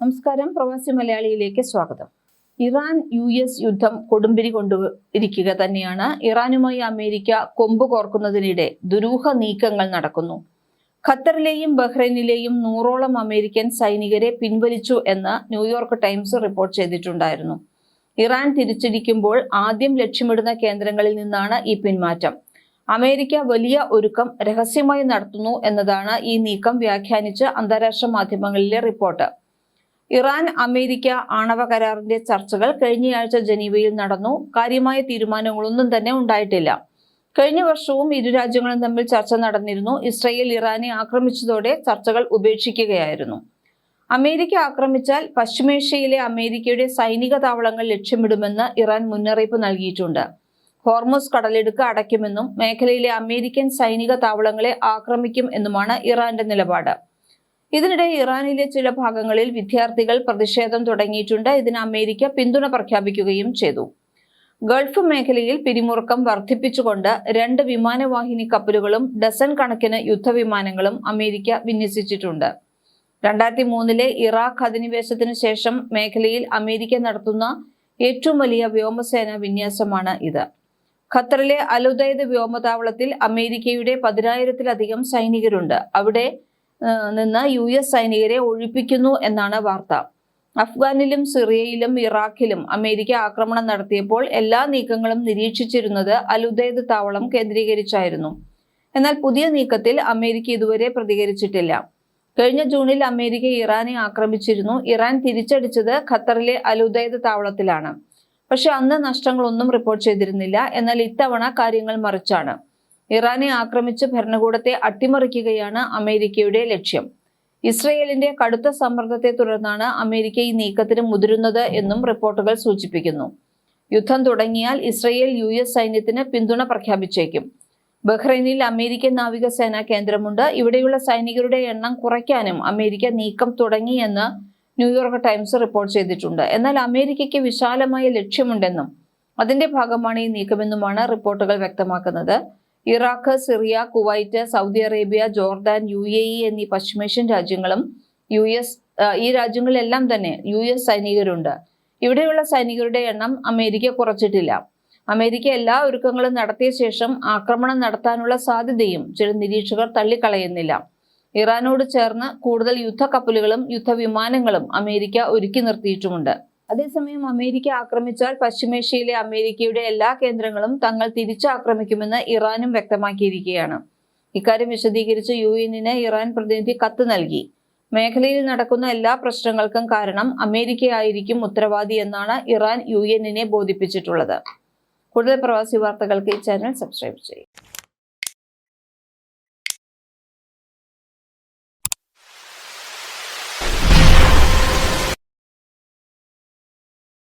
നമസ്കാരം. പ്രവാസി മലയാളിയിലേക്ക് സ്വാഗതം. ഇറാൻ യു എസ് യുദ്ധം കൊടുമ്പിരി കൊണ്ടു ഇരിക്കുക തന്നെയാണ്. ഇറാനുമായി അമേരിക്ക കൊമ്പ് കോർക്കുന്നതിനിടെ ദുരൂഹ നീക്കങ്ങൾ നടക്കുന്നു. ഖത്തറിലെയും ബഹ്റൈനിലെയും നൂറോളം അമേരിക്കൻ സൈനികരെ പിൻവലിച്ചു എന്ന് ന്യൂയോർക്ക് ടൈംസ് റിപ്പോർട്ട് ചെയ്തിട്ടുണ്ടായിരുന്നു. ഇറാൻ തിരിച്ചടിക്കുമ്പോൾ ആദ്യം ലക്ഷ്യമിടുന്ന കേന്ദ്രങ്ങളിൽ നിന്നാണ് ഈ പിന്മാറ്റം. അമേരിക്ക വലിയ ഒരുക്കം രഹസ്യമായി നടത്തുന്നു എന്നതാണ് ഈ നീക്കം വ്യാഖ്യാനിച്ച് അന്താരാഷ്ട്ര മാധ്യമങ്ങളിലെ റിപ്പോർട്ട്. ഇറാൻ അമേരിക്ക ആണവ കരാറിന്റെ ചർച്ചകൾ കഴിഞ്ഞയാഴ്ച ജനീവയിൽ നടന്നു. കാര്യമായ തീരുമാനങ്ങളൊന്നും തന്നെ ഉണ്ടായിട്ടില്ല. കഴിഞ്ഞ വർഷവും ഇരു രാജ്യങ്ങളും തമ്മിൽ ചർച്ച നടന്നിരുന്നു. ഇസ്രയേൽ ഇറാനെ ആക്രമിച്ചതോടെ ചർച്ചകൾ ഉപേക്ഷിക്കുകയായിരുന്നു. അമേരിക്ക ആക്രമിച്ചാൽ പശ്ചിമേഷ്യയിലെ അമേരിക്കയുടെ സൈനിക താവളങ്ങൾ ലക്ഷ്യമിടുമെന്ന് ഇറാൻ മുന്നറിയിപ്പ് നൽകിയിട്ടുണ്ട്. ഹോർമോസ് കടലെടുക്ക് അടയ്ക്കുമെന്നും മേഖലയിലെ അമേരിക്കൻ സൈനിക താവളങ്ങളെ ആക്രമിക്കും എന്നുമാണ് ഇറാന്റെ നിലപാട്. ഇതിനിടെ ഇറാനിലെ ചില ഭാഗങ്ങളിൽ വിദ്യാർത്ഥികൾ പ്രതിഷേധം തുടങ്ങിയിട്ടുണ്ട്. ഇതിന് അമേരിക്ക പിന്തുണ പ്രഖ്യാപിക്കുകയും ചെയ്തു. ഗൾഫ് മേഖലയിൽ പിരിമുറുക്കം വർദ്ധിപ്പിച്ചുകൊണ്ട് രണ്ട് വിമാനവാഹിനി കപ്പലുകളും ഡസൻ കണക്കിന് യുദ്ധവിമാനങ്ങളും അമേരിക്ക വിന്യസിച്ചിട്ടുണ്ട്. രണ്ടായിരത്തി മൂന്നിലെ ഇറാഖ് അധിനിവേശത്തിന് ശേഷം മേഖലയിൽ അമേരിക്ക നടത്തുന്ന ഏറ്റവും വലിയ വ്യോമസേന വിന്യാസമാണ് ഇത്. ഖത്തറിലെ അലുദൈദ് വ്യോമതാവളത്തിൽ അമേരിക്കയുടെ പതിനായിരത്തിലധികം സൈനികരുണ്ട്. അവിടെ നിന്ന് യു എസ് സൈനികരെ ഒഴിപ്പിക്കുന്നു എന്നാണ് വാർത്ത. അഫ്ഗാനിലും സിറിയയിലും ഇറാഖിലും അമേരിക്ക ആക്രമണം നടത്തിയപ്പോൾ എല്ലാ നീക്കങ്ങളും നിരീക്ഷിച്ചിരുന്നത് അലുദൈദ് താവളം കേന്ദ്രീകരിച്ചായിരുന്നു. എന്നാൽ പുതിയ നീക്കത്തിൽ അമേരിക്ക ഇതുവരെ പ്രതികരിച്ചിട്ടില്ല. കഴിഞ്ഞ ജൂണിൽ അമേരിക്ക ഇറാനെ ആക്രമിച്ചിരുന്നു. ഇറാൻ തിരിച്ചടിച്ചത് ഖത്തറിലെ അലുദൈദ് താവളത്തിലാണ്. പക്ഷെ അന്ന് നഷ്ടങ്ങളൊന്നും റിപ്പോർട്ട് ചെയ്തിരുന്നില്ല. എന്നാൽ ഇത്തവണ കാര്യങ്ങൾ മറിച്ചാണ്. ഇറാനെ ആക്രമിച്ച് ഭരണകൂടത്തെ അട്ടിമറിക്കുകയാണ് അമേരിക്കയുടെ ലക്ഷ്യം. ഇസ്രയേലിന്റെ കടുത്ത സമ്മർദ്ദത്തെ തുടർന്നാണ് അമേരിക്ക ഈ നീക്കത്തിന് മുതിരുന്നത് എന്നും റിപ്പോർട്ടുകൾ സൂചിപ്പിക്കുന്നു. യുദ്ധം തുടങ്ങിയാൽ ഇസ്രയേൽ യു എസ് സൈന്യത്തിന് പിന്തുണ പ്രഖ്യാപിച്ചേക്കും. ബഹ്റൈനിൽ അമേരിക്കൻ നാവികസേന കേന്ദ്രമുണ്ട്. ഇവിടെയുള്ള സൈനികരുടെ എണ്ണം കുറയ്ക്കാനും അമേരിക്ക നീക്കം തുടങ്ങിയെന്ന് ന്യൂയോർക്ക് ടൈംസ് റിപ്പോർട്ട് ചെയ്തിട്ടുണ്ട്. എന്നാൽ അമേരിക്കയ്ക്ക് വിശാലമായ ലക്ഷ്യമുണ്ടെന്നും അതിന്റെ ഭാഗമാണ് ഈ നീക്കമെന്നുമാണ് റിപ്പോർട്ടുകൾ വ്യക്തമാക്കുന്നത്. Iraq Syria Kuwait Saudi Arabia Jordan U A E എന്നീ പശ്ചിമേഷ്യൻ രാജ്യങ്ങളും യു എസ് ഈ രാജ്യങ്ങളിലെല്ലാം തന്നെ യു എസ് സൈനികരുണ്ട്. ഇവിടെയുള്ള സൈനികരുടെ എണ്ണം അമേരിക്ക കുറച്ചിട്ടില്ല. അമേരിക്ക എല്ലാ ഒരുക്കങ്ങളും നടത്തിയ ശേഷം ആക്രമണം നടത്താനുള്ള സാധ്യതയും ചില നിരീക്ഷകർ തള്ളിക്കളയുന്നില്ല. ഇറാനോട് ചേർന്ന് കൂടുതൽ യുദ്ധക്കപ്പലുകളും യുദ്ധവിമാനങ്ങളും അമേരിക്ക ഒരുക്കി നിർത്തിയിട്ടുമുണ്ട്. അതേസമയം അമേരിക്ക ആക്രമിച്ചാൽ പശ്ചിമേഷ്യയിലെ അമേരിക്കയുടെ എല്ലാ കേന്ദ്രങ്ങളും തങ്ങൾ തിരിച്ചാക്രമിക്കുമെന്ന് ഇറാനും വ്യക്തമാക്കിയിരിക്കുകയാണ്. ഇക്കാര്യം വിശദീകരിച്ച് യു എന്നിന് ഇറാൻ പ്രതിനിധി കത്ത് നൽകി. മേഖലയിൽ നടക്കുന്ന എല്ലാ പ്രശ്നങ്ങൾക്കും കാരണം അമേരിക്കയായിരിക്കും ഉത്തരവാദി എന്നാണ് ഇറാൻ യു എന്നിനെ ബോധിപ്പിച്ചിട്ടുള്ളത്. കൂടുതൽ പ്രവാസി വാർത്തകൾക്ക് ഈ ചാനൽ സബ്സ്ക്രൈബ് ചെയ്യും